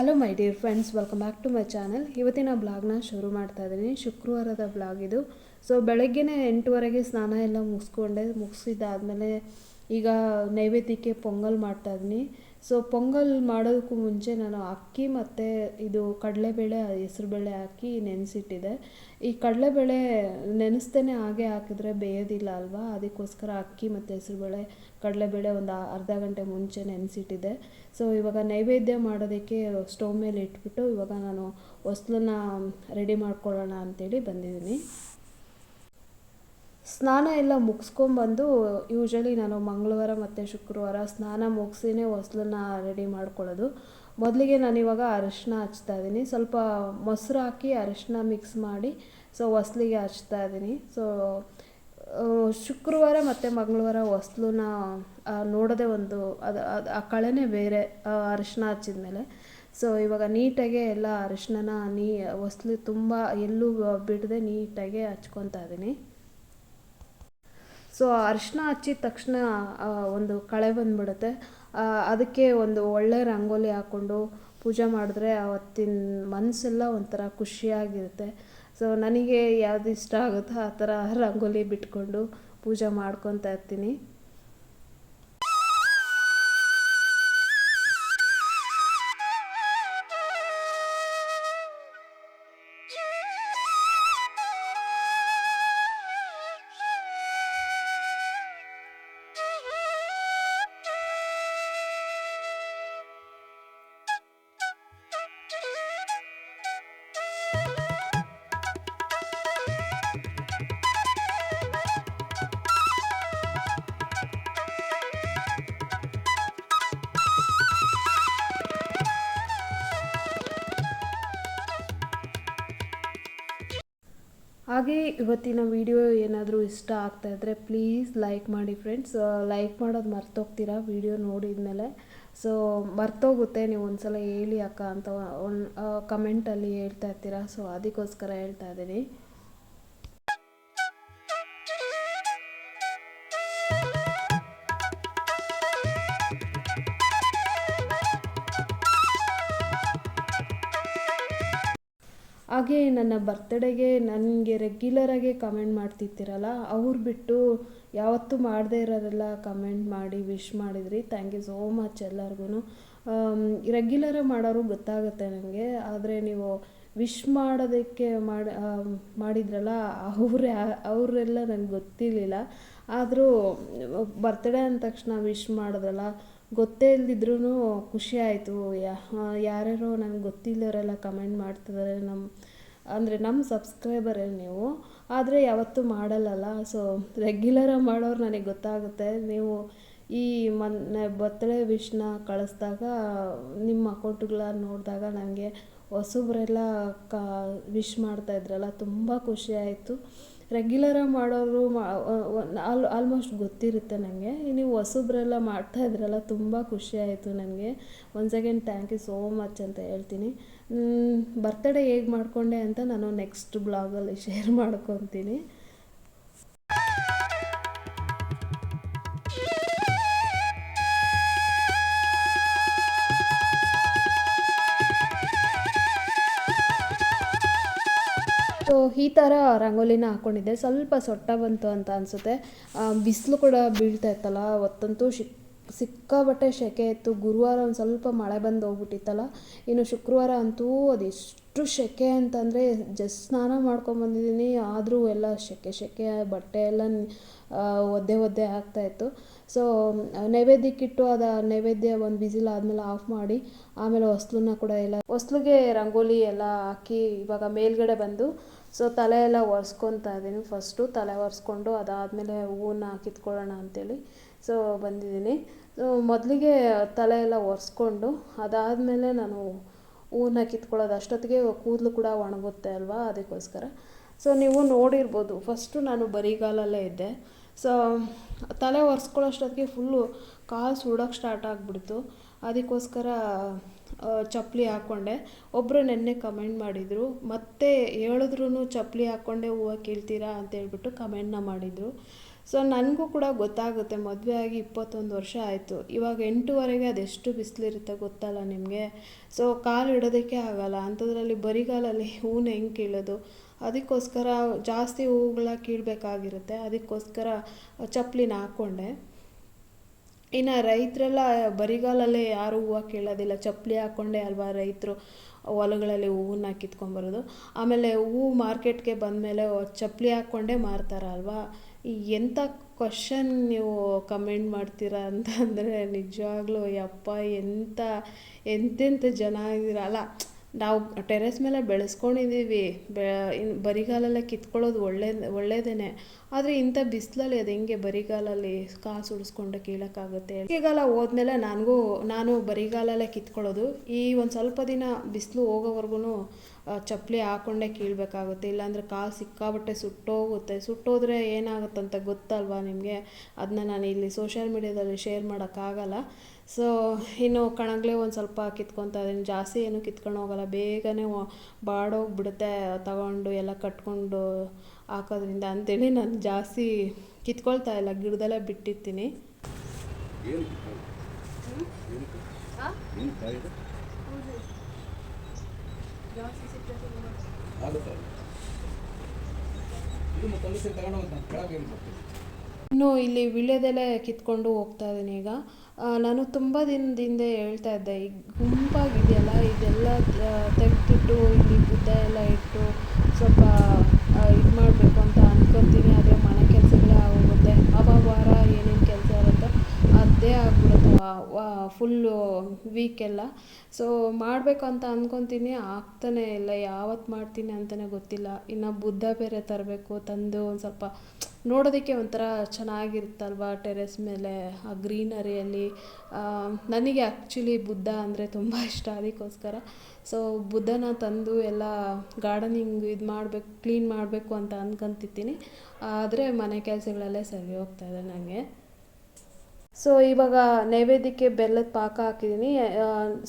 Hello my dear friends welcome back to my channel ಇವತ್ತಿನ ಬ್ಲಾಗ್ನ ಶುರು ಮಾಡ್ತಾ ಇದ್ದೀನಿ ಶುಕ್ರವಾರದ ಬ್ಲಾಗ್ ಇದು. ಸೊ ಬೆಳಗ್ಗೆನೇ ಎಂಟುವರೆಗೆ ಸ್ನಾನ ಎಲ್ಲ ಮುಗಿಸ್ಕೊಂಡೆ. ಮುಗಿಸಿದ್ದಾದಮೇಲೆ ಈಗ ನೈವೇದ್ಯಕ್ಕೆ ಪೊಂಗಲ್ ಮಾಡ್ತಾ ಇದ್ದೀನಿ ಸೊ ಪೊಂಗಲ್ ಮಾಡೋದಕ್ಕೂ ಮುಂಚೆ ನಾನು ಅಕ್ಕಿ ಮತ್ತು ಇದು ಕಡಲೆಬೇಳೆ, ಹೆಸರುಬೇಳೆ ಹಾಕಿ ನೆನೆಸಿಟ್ಟಿದೆ ಈ ಕಡಲೆಬೇಳೆ ನೆನೆಸ್ತೇನೆ ಹಾಗೆ ಹಾಕಿದ್ರೆ ಬೇಯೋದಿಲ್ಲ ಅಲ್ವಾ? ಅದಕ್ಕೋಸ್ಕರ ಅಕ್ಕಿ ಮತ್ತು ಹೆಸ್ರುಬೇಳೆ ಕಡಲೆಬೇಳೆ ಒಂದು ಅರ್ಧ ಗಂಟೆ ಮುಂಚೆ ನೆನೆಸಿಟ್ಟಿದ್ದೆ. ಸೊ ಇವಾಗ ನೈವೇದ್ಯ ಮಾಡೋದಕ್ಕೆ ಸ್ಟೋವ್ ಮೇಲೆ ಇಟ್ಬಿಟ್ಟು ಇವಾಗ ನಾನು ಹೊಸ್ಲನ್ನ ರೆಡಿ ಮಾಡ್ಕೊಳ್ಳೋಣ ಅಂತೇಳಿ ಬಂದಿದ್ದೀನಿ. ಸ್ನಾನ ಎಲ್ಲ ಮುಗಿಸ್ಕೊಂಬಂದು ಯೂಶ್ವಲಿ ನಾನು ಮಂಗಳವಾರ ಮತ್ತು ಶುಕ್ರವಾರ ಸ್ನಾನ ಮುಗಿಸಿನೇ ಹೊಸ್ಲನ್ನ ರೆಡಿ ಮಾಡ್ಕೊಳ್ಳೋದು. ಮೊದಲಿಗೆ ನಾನು ಇವಾಗ ಅರಿಶಿನ ಹಚ್ತಾ ಇದ್ದೀನಿ. ಸ್ವಲ್ಪ ಮೊಸರು ಹಾಕಿ ಅರಿಶಿನ ಮಿಕ್ಸ್ ಮಾಡಿ ಸೊ ಹೊಸ್ಲಿಗೆ ಹಚ್ತಾ ಇದ್ದೀನಿ. ಸೊ ಶುಕ್ರವಾರ ಮತ್ತು ಮಂಗಳವಾರ ಹೊಸ್ಲನ್ನ ನೋಡದೆ ಒಂದು ಅದು ಅದು, ಆ ಕಳೆನೇ ಬೇರೆ ಅರಿಶಿನ ಹಚ್ಚಿದ್ಮೇಲೆ. ಸೊ ಇವಾಗ ನೀಟಾಗೆ ಎಲ್ಲ ಅರಿಶಿನ ನೀ, ಹೊಸ್ಲು ತುಂಬ ಎಲ್ಲೂ ಬಿಡದೆ ನೀಟಾಗೆ ಹಚ್ಕೊತಾ ಇದ್ದೀನಿ ಸೊ ಅರಿಶಿನ ಹಚ್ಚಿದ ತಕ್ಷಣ ಒಂದು ಕಳೆ ಬಂದ್ಬಿಡುತ್ತೆ. ಅದಕ್ಕೆ ಒಂದು ಒಳ್ಳೆ ರಂಗೋಲಿ ಹಾಕ್ಕೊಂಡು ಪೂಜೆ ಮಾಡಿದ್ರೆ ಅವತ್ತಿನ ಮನಸ್ಸೆಲ್ಲ ಒಂಥರ ಖುಷಿಯಾಗಿರುತ್ತೆ. ಸೊ ನನಗೆ ಯಾವ್ದು ಇಷ್ಟ ಆಗುತ್ತೋ ಆ ಥರ ರಂಗೋಲಿ ಬಿಟ್ಕೊಂಡು ಪೂಜೆ ಮಾಡ್ಕೊತಾ ಇರ್ತೀನಿ. ಹಾಗೆ ಇವತ್ತಿನ ವಿಡಿಯೋ ಏನಾದರೂ ಇಷ್ಟ ಆಗ್ತಾ ಇದ್ದರೆ ಪ್ಲೀಸ್ ಲೈಕ್ ಮಾಡಿ ಫ್ರೆಂಡ್ಸ್ ಲೈಕ್ ಮಾಡೋದು ಮರ್ತೋಗ್ತೀರಾ ವಿಡಿಯೋ ನೋಡಿದ ಸೊ ಮರ್ತೋಗುತ್ತೆ, ನೀವು ಒಂದ್ಸಲ ಹೇಳಿ ಅಕ್ಕ ಅಂತ ಒಂದು ಕಮೆಂಟಲ್ಲಿ ಹೇಳ್ತಾ ಇರ್ತೀರಾ. ಸೊ ಅದಕ್ಕೋಸ್ಕರ ಹೇಳ್ತಾ ಇದ್ದೀನಿ. ಹಾಗೆ ನನ್ನ ಬರ್ತಡೇಗೆ ನನಗೆ ರೆಗ್ಯುಲರಾಗಿ ಕಮೆಂಟ್ ಮಾಡ್ತಿರ್ತೀರಲ್ಲ, ಅವ್ರು ಬಿಟ್ಟು ಯಾವತ್ತೂ ಮಾಡದೇ ಇರೋರೆಲ್ಲ ಕಮೆಂಟ್ ಮಾಡಿ ವಿಶ್ ಮಾಡಿದ್ರಿ. ಥ್ಯಾಂಕ್ ಯು ಸೋ ಮಚ್ ಎಲ್ಲರಿಗೂ ರೆಗ್ಯುಲರಾಗಿ ಮಾಡೋರು ಗೊತ್ತಾಗುತ್ತೆ ನನಗೆ ಆದರೆ ನೀವು ವಿಶ್ ಮಾಡೋದಕ್ಕೆ ಮಾಡಿ ಮಾಡಿದ್ರಲ್ಲ, ಅವರೇ, ಅವರೆಲ್ಲ ನನಗೆ ಗೊತ್ತಿರಲಿಲ್ಲ. ಆದರೂ ಬರ್ತ್ಡೇ ಅಂದ ತಕ್ಷಣ ವಿಶ್ ಮಾಡಿದ್ರಲ್ಲ, ಗೊತ್ತೇ ಇಲ್ದಿದ್ರೂ ಖುಷಿ ಆಯಿತು. ಯಾರ್ಯಾರೋ ನನಗೆ ಗೊತ್ತಿಲ್ಲದವರೆಲ್ಲ ಕಮೆಂಟ್ ಮಾಡ್ತಿದ್ದಾರೆ ನಮ್ಮ ಅಂದರೆ ನಮ್ಮ ಸಬ್ಸ್ಕ್ರೈಬರೇ ನೀವು? ಆದರೆ ಯಾವತ್ತೂ ಮಾಡಲ್ಲಲ್ಲ. ಸೊ ರೆಗ್ಯುಲರಾಗಿ ಮಾಡೋರು ನನಗೆ ಗೊತ್ತಾಗುತ್ತೆ. ನೀವು ಈ ಮೊನ್ನೆ ಬರ್ತ್ಡೇ ವಿಶ್ನ ಕಳಿಸ್ದಾಗ, ನಿಮ್ಮ ಅಕೌಂಟ್ಗಳ ನೋಡಿದಾಗ ನನಗೆ ಹೊಸಬ್ರೆಲ್ಲ ಕ ವಿಶ್ ಮಾಡ್ತಾಯಿದ್ರಲ್ಲ ತುಂಬ ಖುಷಿ ಆಯಿತು. ರೆಗ್ಯುಲರಾಗಿ ಮಾಡೋರು ಆಲ್ ಆಲ್ಮೋಸ್ಟ್ ಗೊತ್ತಿರುತ್ತೆ ನನಗೆ ನೀವು ಹೊಸಬ್ರೆಲ್ಲ ಮಾಡ್ತಾ ಇದ್ರಲ್ಲ, ತುಂಬ ಖುಷಿ ಆಯಿತು ನನಗೆ once again thank you so much ಅಂತ ಹೇಳ್ತೀನಿ. ಬರ್ತ್ಡೇ ಹೇಗೆ ಮಾಡಿಕೊಂಡೆ ಅಂತ ನಾನು ನೆಕ್ಸ್ಟ್ ಬ್ಲಾಗಲ್ಲಿ ಶೇರ್ ಮಾಡ್ಕೊತೀನಿ. ಸೊ ಈ ಥರ ರಂಗೋಲಿನ ಹಾಕ್ಕೊಂಡಿದ್ದೆ ಸ್ವಲ್ಪ ಸೊಟ್ಟ ಬಂತು ಅಂತ ಅನಿಸುತ್ತೆ. ಬಿಸಿಲು ಕೂಡ ಬೀಳ್ತಾ ಇತ್ತಲ್ಲ ಅವತ್ತಂತೂ ಶಿಕ್ ಸಿಕ್ಕಾಬಟ್ಟೆ ಸೆಕೆ ಇತ್ತು. ಗುರುವಾರ ಒಂದು ಸ್ವಲ್ಪ ಮಳೆ ಬಂದು ಹೋಗ್ಬಿಟ್ಟಿತ್ತಲ್ಲ ಇನ್ನು ಶುಕ್ರವಾರ ಅಂತೂ ಅದೆಷ್ಟು ಸೆಕೆ ಅಂತಂದರೆ ಜಸ್ಟ್ ಸ್ನಾನ ಮಾಡ್ಕೊಂಬಂದಿದ್ದೀನಿ ಆದರೂ ಎಲ್ಲ ಸೆಕೆ ಸೆಕೆ ಬಟ್ಟೆ ಎಲ್ಲ ಒದ್ದೆ ಒದ್ದೆ ಆಗ್ತಾಯಿತ್ತು ಸೊ ನೈವೇದ್ಯಕ್ಕಿಟ್ಟು ಅದು ನೈವೇದ್ಯ ಒಂದು ಬಿಸಿಲ್ ಆದಮೇಲೆ ಆಫ್ ಮಾಡಿ, ಆಮೇಲೆ ಹೊಸ್ಲನ್ನ ಕೂಡ ಎಲ್ಲ, ಹೊಸ್ಲಿಗೆ ರಂಗೋಲಿ ಎಲ್ಲ ಹಾಕಿ ಇವಾಗ ಮೇಲ್ಗಡೆ ಬಂದು ಸೊ ತಲೆ ಎಲ್ಲ ಒರೆಸ್ಕೊತಾ ಇದ್ದೀನಿ ಫಸ್ಟು. ತಲೆ ಒರೆಸ್ಕೊಂಡು ಅದಾದಮೇಲೆ ಹೂವನ್ನ ಕಿತ್ಕೊಳ್ಳೋಣ ಅಂಥೇಳಿ ಸೊ ಬಂದಿದ್ದೀನಿ. ಸೊ ಮೊದಲಿಗೆ ತಲೆ ಎಲ್ಲ ಒರೆಸ್ಕೊಂಡು ಅದಾದಮೇಲೆ ನಾನು ಹೂವನ್ನ ಕಿತ್ಕೊಳ್ಳೋದು. ಅಷ್ಟೊತ್ತಿಗೆ ಕೂದಲು ಕೂಡ ಒಣಗುತ್ತೆ ಅಲ್ವಾ? ಅದಕ್ಕೋಸ್ಕರ. ಸೊ ನೀವು ನೋಡಿರ್ಬೋದು, ಫಸ್ಟು ನಾನು ಬರಿಗಾಲಲ್ಲೇ ಇದ್ದೆ. ಸೊ ತಲೆ ಒರೆಸ್ಕೊಳ್ಳೋಷ್ಟೊತ್ತಿಗೆ ಫುಲ್ಲು ಕಾಲು ಸುಡೋಕ್ಕೆ ಸ್ಟಾರ್ಟ್ ಆಗಿಬಿಡ್ತು. ಅದಕ್ಕೋಸ್ಕರ ಚಪ್ಪಲಿ ಹಾಕ್ಕೊಂಡೆ ಒಬ್ಬರು ನೆನ್ನೆ ಕಮೆಂಟ್ ಮಾಡಿದರು. ಮತ್ತೆ ಹೇಳಿದ್ರು ಚಪ್ಪಲಿ ಹಾಕ್ಕೊಂಡೆ ಹೂವು ಕೀಳ್ತೀರಾ ಅಂತ ಹೇಳ್ಬಿಟ್ಟು ಕಮೆಂಟ್ನ ಮಾಡಿದರು. ಸೊ ನನಗೂ ಕೂಡ ಗೊತ್ತಾಗುತ್ತೆ. ಮದುವೆ ಆಗಿ ಇಪ್ಪತ್ತೊಂದು ವರ್ಷ ಆಯಿತು. ಇವಾಗ ಎಂಟೂವರೆಗೆ ಅದೆಷ್ಟು ಬಿಸಿಲಿರುತ್ತೆ ಗೊತ್ತಲ್ಲ ನಿಮಗೆ? ಸೊ ಕಾಲು ಇಡೋದಕ್ಕೆ ಆಗಲ್ಲ. ಅಂಥದ್ರಲ್ಲಿ ಬರಿಗಾಲಲ್ಲಿ ಹೂನ ಹೆಂಗೆ ಕೀಳೋದು? ಅದಕ್ಕೋಸ್ಕರ ಜಾಸ್ತಿ ಹೂವುಗಳ ಕೀಳಬೇಕಾಗಿರುತ್ತೆ. ಅದಕ್ಕೋಸ್ಕರ ಚಪ್ಪಲಿನ ಹಾಕ್ಕೊಂಡೆ ಇನ್ನು ರೈತರೆಲ್ಲ ಬರಿಗಾಲಲ್ಲೇ ಯಾರೂ ಹೂವು ಕೀಳೋದಿಲ್ಲ. ಚಪ್ಪಲಿ ಹಾಕ್ಕೊಂಡೇ ಅಲ್ವಾ ರೈತರು ಹೊಲಗಳಲ್ಲಿ ಹೂವನ್ನ ಕಿತ್ಕೊಂಬರೋದು. ಆಮೇಲೆ ಹೂವು ಮಾರ್ಕೆಟ್ಗೆ ಬಂದಮೇಲೆ ಚಪ್ಪಲಿ ಹಾಕ್ಕೊಂಡೇ ಮಾರ್ತಾರಲ್ವಾ ಎಂಥ ಕ್ವಶನ್ ನೀವು ಕಮೆಂಟ್ ಮಾಡ್ತೀರಾ ಅಂತಂದರೆ ನಿಜವಾಗ್ಲೂ ಯಪ್ಪ ಎಂಥ ಎಂತೆಂಥ ಜನ ಇದ್ದೀರ ಅಲ್ಲ ನಾವು ಟೆರೆಸ್ ಮೇಲೆ ಬೆಳೆಸ್ಕೊಂಡಿದ್ದೀವಿ. ಬೆ ಇನ್ನು ಬರಿಗಾಲಲ್ಲೇ ಕಿತ್ಕೊಳ್ಳೋದು ಒಳ್ಳೆ ಒಳ್ಳೆಯದೇನೆ ಆದರೆ ಇಂಥ ಬಿಸಿಲಲ್ಲಿ ಅದು ಹೆಂಗೆ ಬರಿಗಾಲಲ್ಲಿ ಕಾಲು ಉಳಿಸ್ಕೊಂಡು ಕೀಳೋಕ್ಕಾಗುತ್ತೆ ಬರಿಗಾಲ ಹೋದ್ಮೇಲೆ ನನಗೂ, ನಾನು ಬರಿಗಾಲಲ್ಲೇ ಕಿತ್ಕೊಳ್ಳೋದು. ಈ ಒಂದು ಸ್ವಲ್ಪ ದಿನ ಬಿಸಿಲು ಹೋಗೋವರೆಗೂ ಚಪ್ಪಲಿ ಹಾಕ್ಕೊಂಡೇ ಕೀಳಬೇಕಾಗುತ್ತೆ. ಇಲ್ಲಾಂದರೆ ಕಾಲು ಸಿಕ್ಕಾಬಟ್ಟೆ ಸುಟ್ಟೋಗುತ್ತೆ. ಸುಟ್ಟೋದ್ರೆ ಏನಾಗುತ್ತಂತ ಗೊತ್ತಲ್ವಾ ನಿಮಗೆ? ಅದನ್ನ ನಾನು ಇಲ್ಲಿ ಸೋಷಿಯಲ್ ಮೀಡ್ಯಾದಲ್ಲಿ ಶೇರ್ ಮಾಡೋಕ್ಕಾಗಲ್ಲ. ಸೊ ಇನ್ನು ಕಣಗ್ಲೆ ಒಂದು ಸ್ವಲ್ಪ ಕಿತ್ಕೊತಾ ಇದ್ದೀನಿ ಜಾಸ್ತಿ ಏನು ಕಿತ್ಕೊಂಡು ಹೋಗಲ್ಲ. ಬೇಗನೆ ಬಾಡೋಗ್ಬಿಡುತ್ತೆ ತಗೊಂಡು ಎಲ್ಲ ಕಟ್ಕೊಂಡು ಹಾಕೋದ್ರಿಂದ ಅಂತೇಳಿ ನಾನು ಜಾಸ್ತಿ ಕಿತ್ಕೊಳ್ತಾ ಇಲ್ಲ. ಗಿಡದಲ್ಲೇ ಬಿಟ್ಟಿರ್ತೀನಿ. ಇನ್ನು ಇಲ್ಲಿ ವಿಳ್ಯದೆಲೆ ಕಿತ್ಕೊಂಡು ಹೋಗ್ತಾ ಇದ್ದೀನಿ ಈಗ. ನಾನು ತುಂಬ ದಿನದಿಂದ ಹೇಳ್ತಾ ಇದ್ದೆ ಈ ಗುಂಪಾಗಿದೆಯಲ್ಲ ಇದೆಲ್ಲ ತೆಗೆದ್ಬಿಟ್ಟು ಇಲ್ಲಿ ಬುದ್ಧ ಎಲ್ಲ ಇಟ್ಟು ಸ್ವಲ್ಪ ಇದು ಮಾಡಬೇಕು ಅಂತ ಅನ್ಕೊತೀನಿ ಆದರೆ ಮನೆ ಕೆಲಸಗಳೇ ಆಗೋಗುತ್ತೆ ಅವಾಗ ವಾರ ಏನೇನು ಕೆಲಸ ಇರುತ್ತೆ ಅದೇ ಆಗ್ಬಿಡುತ್ತೆ ಫುಲ್ಲು ವೀಕೆಲ್ಲ ಸೊ ಮಾಡಬೇಕು ಅಂತ ಅಂದ್ಕೊತೀನಿ ಆಗ್ತಾನೆ ಇಲ್ಲ. ಯಾವತ್ತು ಮಾಡ್ತೀನಿ ಅಂತಲೇ ಗೊತ್ತಿಲ್ಲ. ಇನ್ನು ಬುದ್ಧ ಬೇರೆ ತರಬೇಕು. ತಂದು ಒಂದು ಸ್ವಲ್ಪ ನೋಡೋದಕ್ಕೆ ಒಂಥರ ಚೆನ್ನಾಗಿರುತ್ತಲ್ವ? ಟೆರೆಸ್ ಮೇಲೆ, ಆ ಗ್ರೀನರಿಯಲ್ಲಿ ನನಗೆ ಆ್ಯಕ್ಚುಲಿ ಬುದ್ಧ ಅಂದರೆ ತುಂಬ ಇಷ್ಟ ಅದಕ್ಕೋಸ್ಕರ. ಸೊ ಬುದ್ಧನ ತಂದು ಎಲ್ಲ ಗಾರ್ಡನಿಂಗ್ ಇದು ಮಾಡಬೇಕು ಕ್ಲೀನ್ ಮಾಡಬೇಕು ಅಂತ ಅಂದ್ಕೊಂತಿದ್ದೀನಿ ಆದರೆ ಮನೆ ಕೆಲಸಗಳಲ್ಲೇ ಸರಿ ಹೋಗ್ತಾ ಇದೆ ನನಗೆ ಸೊ ಇವಾಗ ನೈವೇದ್ಯಕ್ಕೆ ಬೆಲ್ಲದ ಪಾಕ ಹಾಕಿದ್ದೀನಿ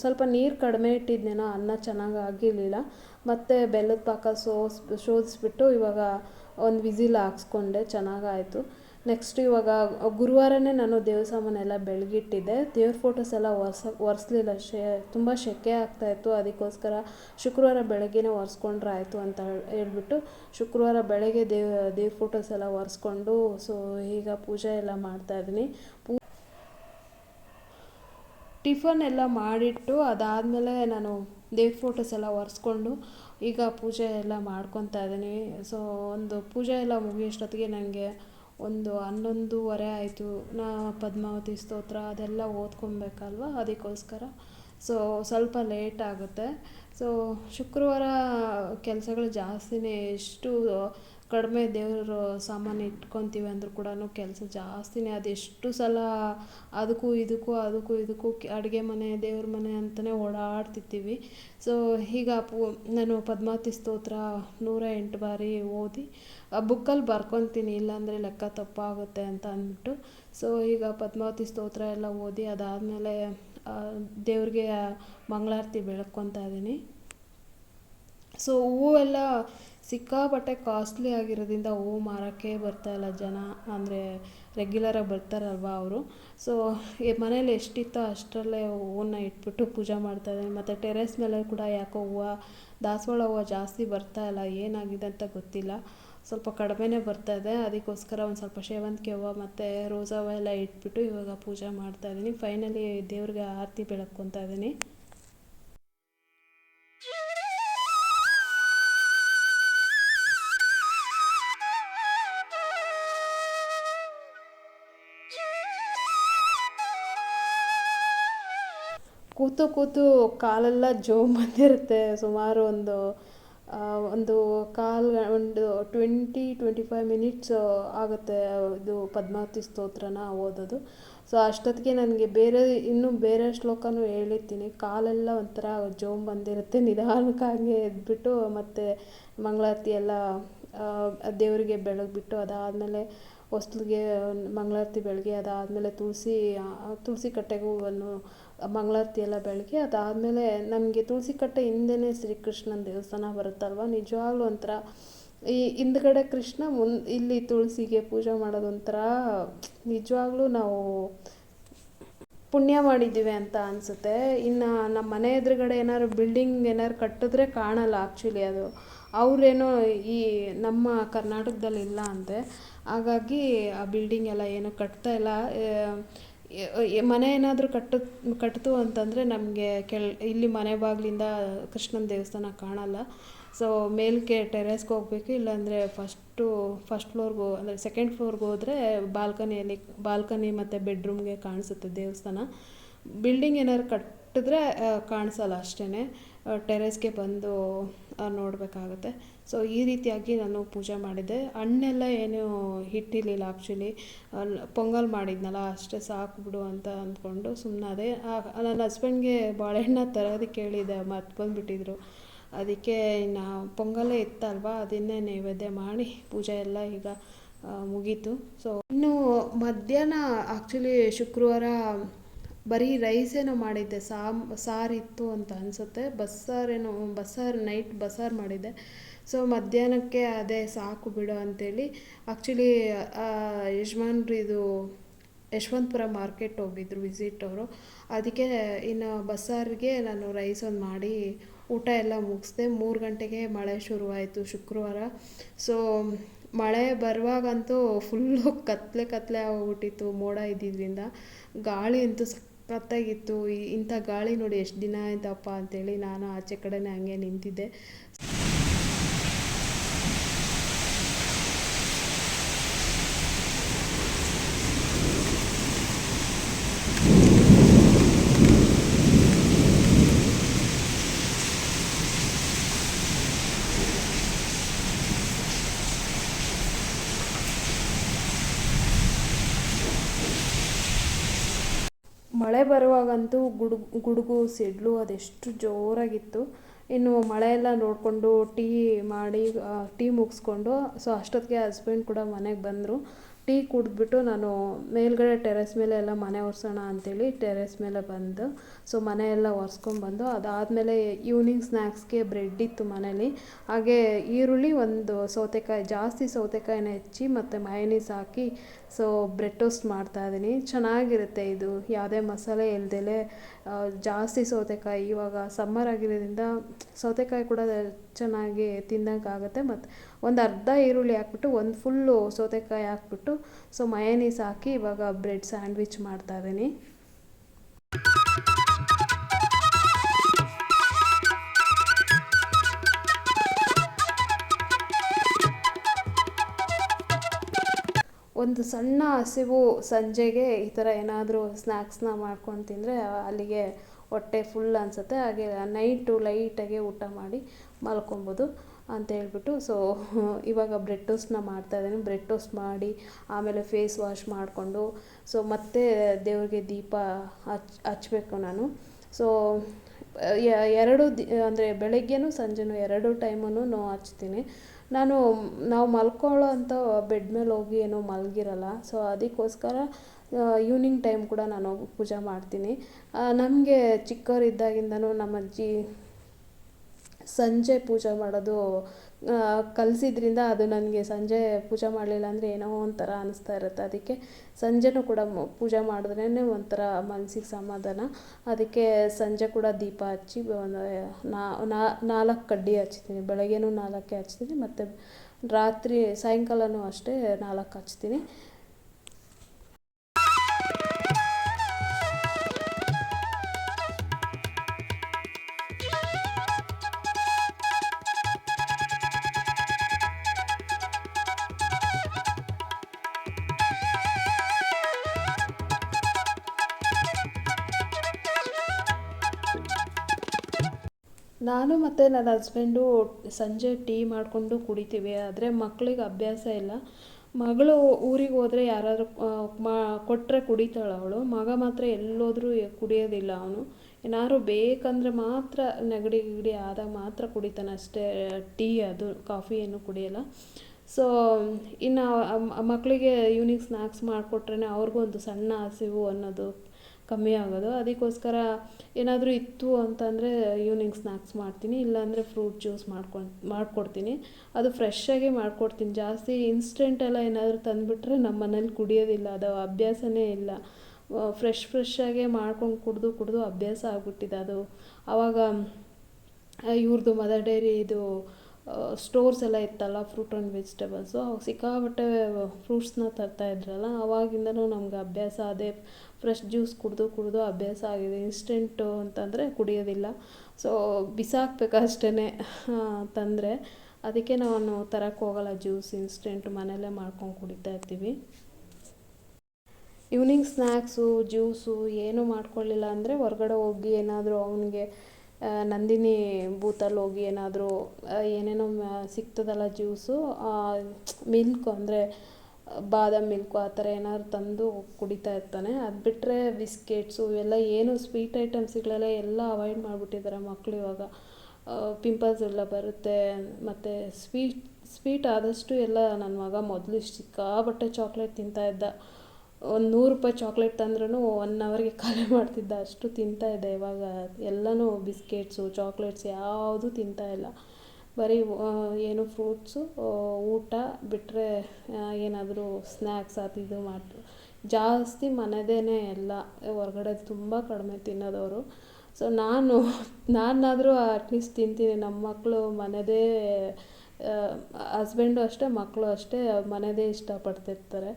ಸ್ವಲ್ಪ ನೀರು ಕಡಿಮೆ ಇಟ್ಟಿದ್ದೇನೋ ಅನ್ನ ಚೆನ್ನಾಗಿ ಆಗಿರಲಿಲ್ಲ. ಮತ್ತು ಬೆಲ್ಲದ ಪಾಕ ಸೋಸ್ ಶೋಧಿಸ್ಬಿಟ್ಟು ಇವಾಗ ಒಂದು ವಿಸಿಲ್ ಹಾಕ್ಸ್ಕೊಂಡೆ ಚೆನ್ನಾಗಾಯಿತು ನೆಕ್ಸ್ಟ್ ಇವಾಗ ಗುರುವಾರನೇ ನಾನು ದೇವ್ರ ಸಾಮಾನೆಲ್ಲ ಬೆಳಗಿಟ್ಟಿದ್ದೆ. ದೇವ್ರ ಫೋಟೋಸ್ ಎಲ್ಲ ಒರ್ಸ, ಒರೆಸ್ಲಿಲ್ಲ. ಶೆ, ತುಂಬ ಸೆಕೆ ಆಗ್ತಾಯಿತ್ತು ಅದಕ್ಕೋಸ್ಕರ ಶುಕ್ರವಾರ ಬೆಳಗ್ಗೆನೇ ಒರೆಸ್ಕೊಂಡ್ರೆ ಆಯಿತು ಅಂತ ಹೇಳ್ಬಿಟ್ಟು ಶುಕ್ರವಾರ ಬೆಳಗ್ಗೆ ದೇವ್, ದೇವ್ರ ಫೋಟೋಸ್ ಎಲ್ಲ ಒರೆಸ್ಕೊಂಡು ಸೊ ಈಗ ಪೂಜೆ ಎಲ್ಲ ಮಾಡ್ತಾಯಿದ್ದೀನಿ ಪೂ ಟಿಫನ್ ಎಲ್ಲ ಮಾಡಿಟ್ಟು ಅದಾದಮೇಲೆ ನಾನು ದೇವ್ರ ಫೋಟೋಸ್ ಎಲ್ಲ ಒರೆಸ್ಕೊಂಡು ಈಗ ಪೂಜೆ ಎಲ್ಲ ಮಾಡ್ಕೊತಾ ಇದ್ದೀನಿ. ಸೊ ಒಂದು ಪೂಜೆ ಎಲ್ಲ ಮುಗಿಯೋಷ್ಟೊತ್ತಿಗೆ ನನಗೆ ಒಂದು ಹನ್ನೊಂದುವರೆ ಆಯಿತು. ನಾ ಪದ್ಮಾವತಿ ಸ್ತೋತ್ರ ಅದೆಲ್ಲ ಓದ್ಕೊಬೇಕಲ್ವ? ಅದಕ್ಕೋಸ್ಕರ. ಸೊ ಸ್ವಲ್ಪ ಲೇಟ್ ಆಗುತ್ತೆ. ಸೊ ಶುಕ್ರವಾರ ಕೆಲಸಗಳು ಜಾಸ್ತಿನೇ. ಎಷ್ಟು ಕಡಿಮೆ ದೇವ್ರ ಸಾಮಾನು ಇಟ್ಕೊತೀವಿ ಅಂದರೂ ಕೂಡ ಕೆಲಸ ಜಾಸ್ತಿನೇ. ಅದೆಷ್ಟು ಸಲ ಅದಕ್ಕೂ ಇದಕ್ಕೂ ಅದಕ್ಕೂ ಇದಕ್ಕೂ ಅಡುಗೆ ಮನೆ, ದೇವ್ರ ಮನೆ ಅಂತಲೇ ಓಡಾಡ್ತಿರ್ತೀವಿ. ಸೊ ಈಗ ನಾನು ಪದ್ಮಾವತಿ ಸ್ತೋತ್ರ ನೂರ ಎಂಟು ಬಾರಿ ಓದಿ ಬುಕ್ಕಲ್ಲಿ ಬರ್ಕೊತೀನಿ, ಇಲ್ಲಾಂದರೆ ಲೆಕ್ಕ ತಪ್ಪಾಗುತ್ತೆ ಅಂತ ಅಂದ್ಬಿಟ್ಟು. ಸೊ ಈಗ ಪದ್ಮಾವತಿ ಸ್ತೋತ್ರ ಎಲ್ಲ ಓದಿ, ಅದಾದಮೇಲೆ ದೇವ್ರಿಗೆ ಮಂಗಳಾರತಿ ಬೆಳಗ್ಕೊತಾ ಇದ್ದೀನಿ. ಸೊ ಹೂವೆಲ್ಲ ಸಿಕ್ಕಾಪಟ್ಟೆ ಕಾಸ್ಟ್ಲಿ ಆಗಿರೋದ್ರಿಂದ ಹೂವು ಮಾರೋಕ್ಕೆ ಬರ್ತಾಯಿಲ್ಲ ಜನ. ಅಂದರೆ ರೆಗ್ಯುಲರಾಗಿ ಬರ್ತಾರಲ್ವ ಅವರು. ಸೊ ಮನೇಲಿ ಎಷ್ಟಿತ್ತೋ ಅಷ್ಟರಲ್ಲೇ ಹೂವನ್ನ ಇಟ್ಬಿಟ್ಟು ಪೂಜೆ ಮಾಡ್ತಾಯಿದ್ದೀನಿ ಮತ್ತು ಟೆರೆಸ್ ಮೇಲೆ ಕೂಡ ಯಾಕೋ ಹೂವು, ದಾಸವಾಳ ಹೂವು ಜಾಸ್ತಿ ಬರ್ತಾಯಿಲ್ಲ ಏನಾಗಿದೆ ಅಂತ ಗೊತ್ತಿಲ್ಲ. ಸ್ವಲ್ಪ ಕಡಿಮೆನೇ ಬರ್ತಾಯಿದೆ ಅದಕ್ಕೋಸ್ಕರ ಒಂದು ಸ್ವಲ್ಪ ಸೇವಂತಿಗೆ ಹೂವು ಮತ್ತು ರೋಸಾ ಹೂವು ಎಲ್ಲ ಇಟ್ಬಿಟ್ಟು ಇವಾಗ ಪೂಜೆ ಮಾಡ್ತಾಯಿದ್ದೀನಿ ಫೈನಲಿ ದೇವ್ರಿಗೆ ಆರತಿ ಬೆಳಗ್ಕೊತಾ ಇದ್ದೀನಿ. ಕೂತು ಕೂತು ಕಾಲೆಲ್ಲ ಜೋಮ್ ಬಂದಿರುತ್ತೆ ಸುಮಾರು ಒಂದು ಒಂದು ಕಾಲು ಒಂದು ಟ್ವೆಂಟಿ ಟ್ವೆಂಟಿ ಫೈವ್ ಮಿನಿಟ್ಸ್ ಆಗುತ್ತೆ ಇದು ಪದ್ಮಾವತಿ ಸ್ತೋತ್ರನ ಓದೋದು. ಸೊ, ಅಷ್ಟೊತ್ತಿಗೆ ನನಗೆ ಬೇರೆ, ಇನ್ನೂ ಬೇರೆ ಶ್ಲೋಕನೂ ಹೇಳಿರ್ತೀನಿ. ಕಾಲೆಲ್ಲ ಒಂಥರ ಜೋಮ್ ಬಂದಿರುತ್ತೆ, ನಿಧಾನಕ್ಕಾಗಿ ಎದ್ಬಿಟ್ಟು ಮತ್ತು ಮಂಗಳಾರತಿ ಎಲ್ಲ ದೇವರಿಗೆ ಬೆಳಗ್ಬಿಟ್ಟು ಅದಾದಮೇಲೆ ಹೊಸ್ಲಿಗೆ ಮಂಗಳಾರತಿ ಬೆಳಗ್ಗೆ ಅದಾದಮೇಲೆ ತುಳಸಿ ತುಳಸಿ ಕಟ್ಟೆಗೂ ಒಂದು ಮಂಗಳಾರತಿ ಎಲ್ಲ ಬೆಳಗ್ಗೆ ಅದಾದಮೇಲೆ ನಮಗೆ ತುಳಸಿ ಕಟ್ಟೆ ಹಿಂದೆನೇ ಶ್ರೀಕೃಷ್ಣನ ದೇವಸ್ಥಾನ ಬರುತ್ತಲ್ವ? ನಿಜವಾಗ್ಲೂ ಒಂಥರ ಈ ಹಿಂದ್ಗಡೆ ಕೃಷ್ಣ, ಮುನ್, ಇಲ್ಲಿ ತುಳಸಿಗೆ ಪೂಜೆ ಮಾಡೋದೊಂಥರ ನಿಜವಾಗ್ಲೂ ನಾವು ಪುಣ್ಯ ಮಾಡಿದ್ದೀವಿ ಅಂತ ಅನಿಸುತ್ತೆ. ಇನ್ನು ನಮ್ಮ ಮನೆ ಎದುರುಗಡೆ ಏನಾದ್ರು ಬಿಲ್ಡಿಂಗ್ ಏನಾದ್ರು ಕಟ್ಟಿದ್ರೆ ಕಾಣಲ್ಲ ಆ್ಯಕ್ಚುಲಿ ಅದು. ಅವರೇನೋ ಈ ನಮ್ಮ ಕರ್ನಾಟಕದಲ್ಲಿ ಇಲ್ಲ ಅಂತೆ. ಹಾಗಾಗಿ ಆ ಬಿಲ್ಡಿಂಗ್ ಎಲ್ಲ ಏನು ಕಟ್ತಾ ಇಲ್ಲ. ಮನೆ ಏನಾದರೂ ಕಟ್ಟು ಕಟ್ಟಿತು ಅಂತಂದರೆ ನಮಗೆ ಕೆಳ, ಇಲ್ಲಿ ಮನೆ ಬಾಗಿಲಿಂದ ಕೃಷ್ಣನ ದೇವಸ್ಥಾನ ಕಾಣಲ್ಲ. ಸೊ ಮೇಲಕ್ಕೆ ಟೆರೇಸ್ಗೆ ಹೋಗ್ಬೇಕು, ಇಲ್ಲಾಂದರೆ ಫಸ್ಟು ಫಸ್ಟ್ ಫ್ಲೋರ್ಗೆ ಅಂದರೆ ಸೆಕೆಂಡ್ ಫ್ಲೋರ್ಗೆ ಹೋದರೆ ಬಾಲ್ಕನಿಯಲ್ಲಿ ಬಾಲ್ಕನಿ ಮತ್ತು ಬೆಡ್ರೂಮ್ಗೆ ಕಾಣಿಸುತ್ತೆ ದೇವಸ್ಥಾನ. ಬಿಲ್ಡಿಂಗ್ ಏನಾದ್ರು ಕಟ್ಟಿದ್ರೆ ಕಾಣಿಸಲ್ಲ ಅಷ್ಟೇ ಟೆರೇಸ್ಗೆ ಬಂದು ನೋಡಬೇಕಾಗುತ್ತೆ. ಸೊ ಈ ರೀತಿಯಾಗಿ ನಾನು ಪೂಜೆ ಮಾಡಿದ್ದೆ ಹಣ್ಣೆಲ್ಲ ಏನು ಹಿಟ್ಟಿರಲಿಲ್ಲ ಆ್ಯಕ್ಚುಲಿ ಪೊಂಗಲ್ ಮಾಡಿದ್ನಲ್ಲ, ಅಷ್ಟೇ ಸಾಕು ಬಿಡು ಅಂತ ಅಂದ್ಕೊಂಡು ಸುಮ್ಮನಾದೆ ನನ್ನ ಹಸ್ಬೆಂಡ್ಗೆ ಬಾಳೆಹಣ್ಣ ತರೋದಕ್ಕೆ ಹೇಳಿದ್ದೆ ಮತ್ತೆ ಬಂದುಬಿಟ್ಟಿದ್ರು. ಅದಕ್ಕೆ ಇನ್ನು ಪೊಂಗಲೇ ಇತ್ತಲ್ವಾ, ಅದನ್ನೇ ನೈವೇದ್ಯ ಮಾಡಿ ಪೂಜೆ ಎಲ್ಲ ಈಗ ಮುಗೀತು. ಸೊ ಇನ್ನು ಮಧ್ಯಾಹ್ನ ಆ್ಯಕ್ಚುಲಿ ಶುಕ್ರವಾರ ಬರೀ ರೈಸೇನೋ ಮಾಡಿದ್ದೆ, ಸಾಮ್ ಸಾರಿತ್ತು ಅಂತ ಅನಿಸುತ್ತೆ. ಬಸ್ಸಾರೇನೋ ಬಸ್ಸಾರು ನೈಟ್ ಬಸ್ಸಾರು ಮಾಡಿದ್ದೆ. ಸೊ ಮಧ್ಯಾಹ್ನಕ್ಕೆ ಅದೇ ಸಾಕು ಬಿಡು ಅಂತೇಳಿ ಆ್ಯಕ್ಚುಲಿ ಯಜಮಾನ್ರು ಇದು ಯಶವಂತಪುರ ಮಾರ್ಕೆಟ್ ಹೋಗಿದ್ರು ವಿಸಿಟ್ ಅವರು. ಅದಕ್ಕೆ ಇನ್ನು ಬಸ್ಸಾರಿಗೆ ನಾನು ರೈಸ್ ಒಂದು ಮಾಡಿ ಊಟ ಎಲ್ಲ ಮುಗಿಸ್ದೆ. ಮೂರು ಗಂಟೆಗೆ ಮಳೆ ಶುರುವಾಯಿತು ಶುಕ್ರವಾರ. ಸೊ ಮಳೆ ಬರುವಾಗಂತೂ ಫುಲ್ಲು ಕತ್ಲೆ ಕತ್ಲೆ ಆಗೋಗ್ಬಿಟ್ಟಿತ್ತು ಮೋಡ ಇದ್ದಿದ್ದರಿಂದ ಗಾಳಿ ಅಂತೂ ಸಖತ್ತಾಗಿತ್ತು. ಇಂಥ ಗಾಳಿ ನೋಡಿ ಎಷ್ಟು ದಿನ ಆಯ್ತಪ್ಪ ಅಂತೇಳಿ ನಾನು ಆಚೆ ಕಡೆನೇ ಹಂಗೆ ನಿಂತಿದ್ದೆ. ಮಳೆ ಬರುವಾಗಂತೂ ಗುಡುಗು ಗುಡುಗು, ಸಿಡಿಲು ಅದೆಷ್ಟು ಜೋರಾಗಿತ್ತು. ಇನ್ನು ಮಳೆ ಎಲ್ಲ ನೋಡಿಕೊಂಡು ಟೀ ಮಾಡಿ ಟೀ ಮುಗಿಸ್ಕೊಂಡು, ಸೊ ಅಷ್ಟೊತ್ತಿಗೆ ಹಸ್ಬೆಂಡ್ ಕೂಡ ಮನೆಗೆ ಬಂದರು. ಟೀ ಕುಡಿದ್ಬಿಟ್ಟು ನಾನು ಮೇಲ್ಗಡೆ ಟೆರೆಸ್ ಮೇಲೆ ಎಲ್ಲ ಮನೆ ಒರೆಸೋಣ ಅಂತೇಳಿ ಟೆರೆಸ್ ಮೇಲೆ ಬಂದು, ಸೊ ಮನೆ ಎಲ್ಲ ಒರೆಸ್ಕೊಂಡ್ಬಂದು ಅದಾದಮೇಲೆ ಈವ್ನಿಂಗ್ ಸ್ನ್ಯಾಕ್ಸ್ಗೆ ಬ್ರೆಡ್ ಇತ್ತು ಮನೇಲಿ. ಹಾಗೆ ಈರುಳ್ಳಿ ಒಂದು ಸೌತೆಕಾಯಿ, ಜಾಸ್ತಿ ಸೌತೆಕಾಯಿನ ಹೆಚ್ಚಿ ಮತ್ತು ಮಯನೀಸ್ ಹಾಕಿ ಸೊ ಬ್ರೆಡ್ ಟೋಸ್ಟ್ ಮಾಡ್ತಾ ಇದ್ದೀನಿ ಚೆನ್ನಾಗಿರುತ್ತೆ ಇದು. ಯಾವುದೇ ಮಸಾಲೆ ಇಲ್ದೇ ಜಾಸ್ತಿ ಸೌತೆಕಾಯಿ. ಇವಾಗ ಸಮ್ಮರ್ ಆಗಿರೋದ್ರಿಂದ ಸೌತೆಕಾಯಿ ಕೂಡ ಚೆನ್ನಾಗಿ ತಿನ್ನೋಕ್ಕಾಗುತ್ತೆ ಮತ್ತು ಒಂದು ಅರ್ಧ ಈರುಳ್ಳಿ ಹಾಕ್ಬಿಟ್ಟು, ಒಂದು ಫುಲ್ಲು ಸೌತೆಕಾಯಿ ಹಾಕ್ಬಿಟ್ಟು ಸೊ ಮಯನೀಸ್ ಹಾಕಿ ಇವಾಗ ಬ್ರೆಡ್ ಸ್ಯಾಂಡ್ವಿಚ್ ಮಾಡ್ತಾ ಇದ್ದೀನಿ ಒಂದು ಸಣ್ಣ ಹಸಿವು ಸಂಜೆಗೆ ಈ ಥರ ಏನಾದರೂ ಸ್ನ್ಯಾಕ್ಸ್ನ ಮಾಡ್ಕೊಂಡು ತಿಂದರೆ ಅಲ್ಲಿಗೆ ಹೊಟ್ಟೆ ಫುಲ್ ಅನಿಸುತ್ತೆ. ಹಾಗೆ ನೈಟು ಲೈಟಾಗಿ ಊಟ ಮಾಡಿ ಮಲ್ಕೊಬೋದು ಅಂತ ಹೇಳ್ಬಿಟ್ಟು. ಸೊ ಇವಾಗ ಬ್ರೆಡ್ ಟೋಸ್ಟ್ನ ಮಾಡ್ತಾಯಿದ್ದೀನಿ ಬ್ರೆಡ್ ಟೋಸ್ಟ್ ಮಾಡಿ ಆಮೇಲೆ ಫೇಸ್ ವಾಶ್ ಮಾಡಿಕೊಂಡು. ಸೊ ಮತ್ತೆ ದೇವ್ರಿಗೆ ದೀಪ ಹಚ್, ಹಚ್ಬೇಕು ನಾನು. ಸೊ ಎರಡು ದಿ, ಅಂದರೆ ಬೆಳಗ್ಗೆನೂ ಸಂಜೆನೂ ಎರಡು ಟೈಮನ್ನು ಹಚ್ತೀನಿ. ನಾನು ನಾವು ಮಲ್ಕೊಳ್ಳೋ ಅಂಥ ಬೆಡ್ ಮೇಲೆ ಹೋಗಿ ಏನೂ ಮಲಗಿರಲ್ಲ. ಸೊ ಅದಕ್ಕೋಸ್ಕರ ಈವ್ನಿಂಗ್ ಟೈಮ್ ಕೂಡ ನಾನು ಪೂಜೆ ಮಾಡ್ತೀನಿ. ನಮಗೆ ಚಿಕ್ಕವರಿದ್ದಾಗಿಂದನೂ ನಮ್ಮ ಅಜ್ಜಿ ಸಂಜೆ ಪೂಜೆ ಮಾಡೋದು ಕಲಿಸಿದ್ರಿಂದ ಅದು ನನಗೆ ಸಂಜೆ ಪೂಜೆ ಮಾಡಲಿಲ್ಲ ಅಂದರೆ ಏನೋ ಒಂಥರ ಅನಿಸ್ತಾ ಇರುತ್ತೆ. ಅದಕ್ಕೆ ಸಂಜೆನೂ ಕೂಡ ಪೂಜೆ ಮಾಡಿದ್ರೇ ಒಂಥರ ಮನಸ್ಸಿಗೆ ಸಮಾಧಾನ. ಅದಕ್ಕೆ ಸಂಜೆ ಕೂಡ ದೀಪ ಹಚ್ಚಿ ಒಂದು ನಾಲ್ಕು ಕಡ್ಡಿ ಹಚ್ತೀನಿ ಬೆಳಗ್ಗೆನೂ ನಾಲ್ಕೇ ಹಚ್ತೀನಿ ಮತ್ತು ರಾತ್ರಿ ಸಾಯಂಕಾಲನೂ ಅಷ್ಟೇ ನಾಲ್ಕು ಹಚ್ತೀನಿ ನಾನು ಮತ್ತು ನನ್ನ ಹಸ್ಬೆಂಡು ಸಂಜೆ ಟೀ ಮಾಡಿಕೊಂಡು ಕುಡಿತೀವಿ, ಆದರೆ ಮಕ್ಕಳಿಗೆ ಅಭ್ಯಾಸ ಇಲ್ಲ. ಮಗಳು ಊರಿಗೆ ಹೋದರೆ ಯಾರಾದರೂ ಮಾ ಕೊಟ್ಟರೆ ಕುಡಿತಾಳೆ ಅವಳು. ಮಗ ಮಾತ್ರ ಎಲ್ಲೋದ್ರೂ ಕುಡಿಯೋದಿಲ್ಲ ಅವನು. ಏನಾದ್ರು ಬೇಕಂದರೆ ಮಾತ್ರ ನೆಗಡಿ ಗಿಗಡಿ ಆದಾಗ ಮಾತ್ರ ಕುಡಿತಾನೆ ಅಷ್ಟೇ, ಟೀ ಅದು ಕಾಫಿ ಏನು ಕುಡಿಯಲ್ಲ. ಸೊ ಇನ್ನು ಮಕ್ಕಳಿಗೆ ಈವ್ನಿಂಗ್ ಸ್ನ್ಯಾಕ್ಸ್ ಮಾಡಿಕೊಟ್ರೆ ಅವ್ರಿಗೂ ಒಂದು ಸಣ್ಣ ಹಸಿವು ಅನ್ನೋದು ಕಮ್ಮಿ ಆಗೋದು. ಅದಕ್ಕೋಸ್ಕರ ಏನಾದರೂ ಇತ್ತು ಅಂತಂದರೆ ಈವ್ನಿಂಗ್ ಸ್ನ್ಯಾಕ್ಸ್ ಮಾಡ್ತೀನಿ. ಇಲ್ಲಾಂದರೆ ಫ್ರೂಟ್ ಜ್ಯೂಸ್ ಮಾಡ್ಕೊಂಡು ಮಾಡಿಕೊಡ್ತೀನಿ. ಅದು ಫ್ರೆಶ್ಶಾಗೆ ಮಾಡಿಕೊಡ್ತೀನಿ. ಜಾಸ್ತಿ ಇನ್ಸ್ಟೆಂಟ್ ಎಲ್ಲ ಏನಾದರೂ ತಂದುಬಿಟ್ರೆ ನಮ್ಮ ಮನೇಲಿ ಕುಡಿಯೋದಿಲ್ಲ. ಅದು ಅಭ್ಯಾಸನೇ ಇಲ್ಲ. ಫ್ರೆಶ್ ಫ್ರೆಶ್ಶಾಗೆ ಮಾಡ್ಕೊಂಡು ಕುಡಿದು ಕುಡಿದು ಅಭ್ಯಾಸ ಆಗ್ಬಿಟ್ಟಿದೆ ಅದು. ಆವಾಗ ಇವ್ರದ್ದು ಮದರ್ ಡೈರಿ ಇದು ಸ್ಟೋರ್ಸ್ ಎಲ್ಲ ಇತ್ತಲ್ಲ ಫ್ರೂಟ್ ಆ್ಯಂಡ್ ವೆಜಿಟೇಬಲ್ಸು ಅವಾಗ ಸಿಕ್ಕಾಪಟ್ಟೆ ಫ್ರೂಟ್ಸ್ನ ತರ್ತಾ ಇದ್ರಲ್ಲ, ಅವಾಗಿಂದನೂ ನಮ್ಗೆ ಅಭ್ಯಾಸ ಅದೇ ಫ್ರೆಶ್ ಜ್ಯೂಸ್ ಕುಡಿದು ಕುಡಿದು ಅಭ್ಯಾಸ ಆಗಿದೆ. ಇನ್ಸ್ಟೆಂಟು ಅಂತಂದರೆ ಕುಡಿಯೋದಿಲ್ಲ. ಸೊ ಬಿಸಾಕ್ಬೇಕು ಅಷ್ಟೇ ತಂದರೆ ಅದಕ್ಕೆ ನಾವು ತರಕ್ಕೆ ಹೋಗಲ್ಲ ಜ್ಯೂಸ್. ಇನ್ಸ್ಟೆಂಟ್ ಮನೆಯಲ್ಲೇ ಮಾಡ್ಕೊಂಡು ಕುಡಿತಾ ಇರ್ತೀವಿ. ಈವ್ನಿಂಗ್ ಸ್ನ್ಯಾಕ್ಸು ಜ್ಯೂಸು ಏನೂ ಮಾಡ್ಕೊಳ್ಳಿಲ್ಲ ಅಂದರೆ ಹೊರಗಡೆ ಹೋಗಿ ಏನಾದರೂ ಅವನಿಗೆ ನಂದಿನಿ ಬೂತಲ್ಲಿ ಹೋಗಿ ಏನಾದರೂ ಏನೇನೋ ಸಿಗ್ತದಲ್ಲ ಜ್ಯೂಸು ಮಿಲ್ಕ್ ಅಂದರೆ ಬಾದಾಮ್ ಮಿಲ್ಕು ಆ ಥರ ಏನಾದ್ರು ತಂದು ಕುಡಿತಾ ಇರ್ತಾನೆ. ಅದು ಬಿಟ್ಟರೆ ಬಿಸ್ಕೆಟ್ಸು ಇವೆಲ್ಲ ಏನು ಸ್ವೀಟ್ ಐಟಮ್ಸ್ಗಳೆಲ್ಲ ಎಲ್ಲ ಅವಾಯ್ಡ್ ಮಾಡಿಬಿಟ್ಟಿದ್ದಾರೆ ಮಕ್ಕಳು ಇವಾಗ. ಪಿಂಪಲ್ಸ್ ಎಲ್ಲ ಬರುತ್ತೆ. ಮತ್ತು ಸ್ವೀಟ್ ಸ್ವೀಟ್ ಆದಷ್ಟು ಎಲ್ಲ ನನ್ನ ಮಗ ಮೊದಲು ಸಿಕ್ಕಾಬಟ್ಟೆ ಚಾಕ್ಲೇಟ್ ತಿಂತಾ ಇದ್ದ. ಒಂದು ನೂರು ರೂಪಾಯಿ ಚಾಕ್ಲೇಟ್ ತಂದ್ರೂ ಒನ್ ಅವರ್ಗೆ ಖಾಲಿ ಮಾಡ್ತಿದ್ದ. ಅಷ್ಟು ತಿಂತಾ ಇದ್ದ ಇವಾಗ. ಎಲ್ಲನೂ ಬಿಸ್ಕೆಟ್ಸು, ಚಾಕ್ಲೇಟ್ಸ್ ಯಾವುದೂ ತಿಂತಾ ಇಲ್ಲ. ಬರೀ ಏನು ಫ್ರೂಟ್ಸು ಊಟ ಬಿಟ್ಟರೆ ಏನಾದರೂ ಸ್ನ್ಯಾಕ್ಸ್ ಅದು ಇದು ಮಾಡಿ, ಜಾಸ್ತಿ ಮನೆದೇ ಎಲ್ಲ, ಹೊರ್ಗಡೆ ತುಂಬ ಕಡಿಮೆ ತಿನ್ನೋದವರು. ಸೊ ನಾನು, ನಾನಾದರೂ ಅಟ್ಲೀಸ್ಟ್ ತಿಂತೀನಿ. ನಮ್ಮ ಮಕ್ಕಳು ಮನೆಯದೇ ಹಸ್ಬೆಂಡು ಅಷ್ಟೇ ಮಕ್ಕಳು ಅಷ್ಟೇ ಮನೆಯದೇ ಇಷ್ಟಪಡ್ತಿರ್ತಾರೆ.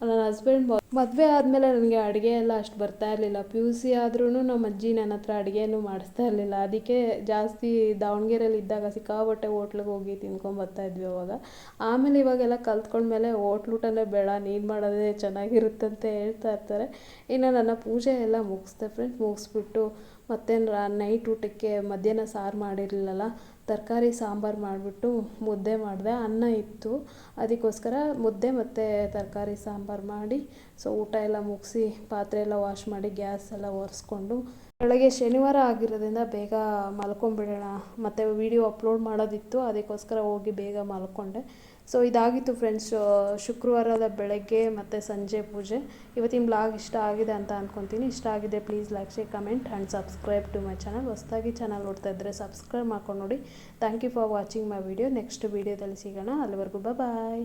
ನನ್ನ ಹಸ್ಬೆಂಡ್ ಮದುವೆ ಆದಮೇಲೆ ನನಗೆ ಅಡುಗೆ ಎಲ್ಲ ಅಷ್ಟು ಬರ್ತಾ ಇರಲಿಲ್ಲ. ಪಿ ಯು ಸಿ ಆದ್ರೂ ನಮ್ಮ ಅಜ್ಜಿ ನನ್ನ ಹತ್ರ ಅಡುಗೆಯನ್ನು ಮಾಡಿಸ್ತಾ ಇರಲಿಲ್ಲ. ಅದಕ್ಕೆ ಜಾಸ್ತಿ ದಾವಣಗೆರೆಯಲ್ಲಿ ಇದ್ದಾಗ ಸಿಕ್ಕಾಪಟ್ಟೆ ಹೋಟ್ಲಿಗೆ ಹೋಗಿ ತಿನ್ಕೊಂಬರ್ತಾ ಇದ್ವಿ ಅವಾಗ. ಆಮೇಲೆ ಇವಾಗೆಲ್ಲ ಕಲ್ತ್ಕೊಂಡ್ಮೇಲೆ ಹೋಟ್ಲೂಟನೇ ಬೇಡ, ನೀನು ಮಾಡೋದೇ ಚೆನ್ನಾಗಿರುತ್ತೆ ಅಂತ ಹೇಳ್ತಾ ಇರ್ತಾರೆ. ಇನ್ನು ನನ್ನ ಪೂಜೆ ಎಲ್ಲ ಮುಗಿಸ್ದೆ ಫ್ರೆಂಡ್ಸ್ ಮುಗಿಸ್ಬಿಟ್ಟು ಮತ್ತೇನು ರಾ ನೈಟ್ ಊಟಕ್ಕೆ ಮಧ್ಯಾಹ್ನ ಸಾರು ಮಾಡಿರಲಿಲ್ಲಲ್ಲ ತರಕಾರಿ, ಸಾಂಬಾರು ಮಾಡಿಬಿಟ್ಟು ಮುದ್ದೆ ಮಾಡಿದೆ, ಅನ್ನ ಇತ್ತು. ಅದಕ್ಕೋಸ್ಕರ ಮುದ್ದೆ ಮತ್ತು ತರಕಾರಿ, ಸಾಂಬಾರು ಮಾಡಿ, ಸೊ ಊಟ ಎಲ್ಲ ಮುಗಿಸಿ ಪಾತ್ರೆ ಎಲ್ಲ ವಾಶ್ ಮಾಡಿ ಗ್ಯಾಸ್ ಎಲ್ಲ ಒರೆಸ್ಕೊಂಡು ಬೆಳಗ್ಗೆ ಶನಿವಾರ ಆಗಿರೋದ್ರಿಂದ ಬೇಗ ಮಲ್ಕೊಂಬಿಡೋಣ ಮತ್ತು ವೀಡಿಯೋ ಅಪ್ಲೋಡ್ ಮಾಡೋದಿತ್ತು, ಅದಕ್ಕೋಸ್ಕರ ಹೋಗಿ ಬೇಗ ಮಲ್ಕೊಂಡೆ. ಸೊ ಇದಾಗಿತ್ತು ಫ್ರೆಂಡ್ಸ್ ಶುಕ್ರವಾರದ ಬೆಳಗ್ಗೆ ಮತ್ತು ಸಂಜೆ ಪೂಜೆ. ಇವತ್ತಿನ ಬ್ಲಾಗ್ ಇಷ್ಟ ಆಗಿದೆ ಅಂತ ಅಂದ್ಕೊತೀನಿ ಇಷ್ಟ ಆಗಿದೆ please like share comment and subscribe to my channel ಹೊಸದಾಗಿ ಚಾನಲ್ ನೋಡ್ತಾ ಇದ್ದರೆ ಸಬ್ಸ್ಕ್ರೈಬ್ ಮಾಡ್ಕೊಂಡು ನೋಡಿ. Thank you for watching my video next ವೀಡಿಯೋದಲ್ಲಿ ಸಿಗೋಣ. ಅಲ್ಲಿವರೆಗೂ ಬಾಯ್